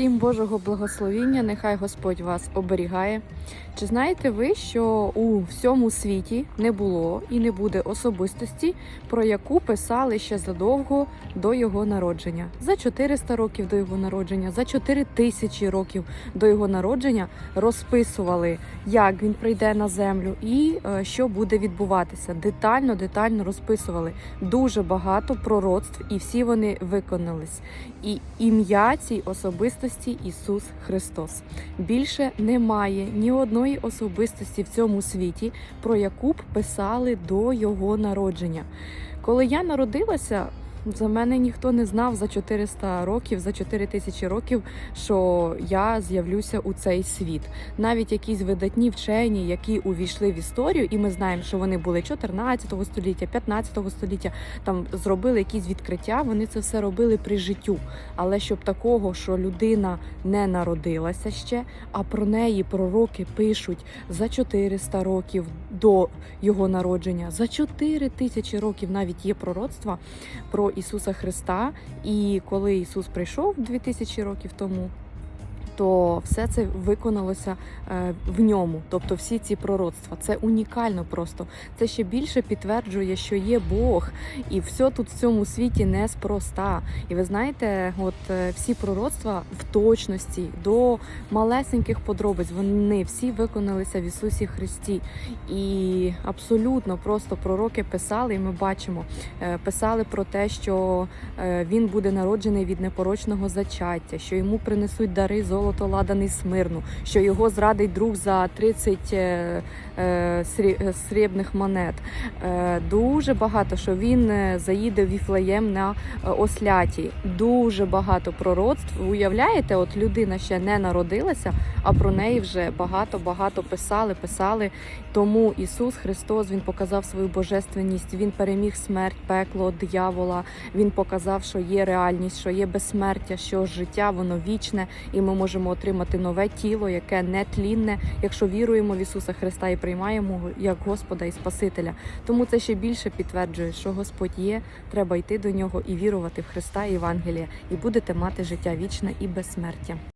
Всім Божого благословіння, нехай Господь вас оберігає. Чи знаєте ви, що у всьому світі не було і не буде особистості, про яку писали ще задовго до його народження? За 400 років до його народження, за 4 тисячі років до його народження розписували, як він прийде на землю і е, що буде відбуватися. Детально, детально розписували дуже багато пророцтв, і всі вони виконались. І ім'я цій особистості Ісус Христос. Більше немає ні одної особистості в цьому світі, про яку б писали до його народження. Коли я народилася, за мене ніхто не знав за 400 років, за 4 тисячі років, що я з'явлюся у цей світ. Навіть якісь видатні вчені, які увійшли в історію, і ми знаємо, що вони були 14 століття, 15 століття, там зробили якісь відкриття. Вони це все робили при життю. Але щоб такого, що людина не народилася ще, а про неї пророки пишуть за 400 років до його народження, за 4 тисячі років навіть є пророцтва про Ісуса Христа. І коли Ісус прийшов 2000 років тому. То все це виконалося е, в ньому, тобто всі ці пророцтва. Це унікально просто. Це ще більше підтверджує, що є Бог, і все тут в цьому світі неспроста. І ви знаєте, от е, всі пророцтва в точності до малесеньких подробиць вони всі виконалися в Ісусі Христі. І абсолютно просто пророки писали, і ми бачимо, е, писали про те, що він буде народжений від непорочного зачаття, що йому принесуть дари золото ладаний смирну, що його зрадить друг за 30 е, е, е, срібних монет. Е, Дуже багато, що він е, заїде Віфлеєм на осляті. Дуже багато пророцтв. Уявляєте, от людина ще не народилася, а про неї вже багато-багато писали, писали. Тому Ісус Христос Він показав свою божественність. Він переміг смерть, пекло, диявола. Він показав, що є реальність, що є безсмертя, що життя воно вічне, і ми можемо отримати нове тіло, яке не тлінне, якщо віруємо в Ісуса Христа і приймаємо як Господа і Спасителя. Тому це ще більше підтверджує, що Господь є. Треба йти до нього і вірувати в Христа і Євангелія, і будете мати життя вічне і безсмертя.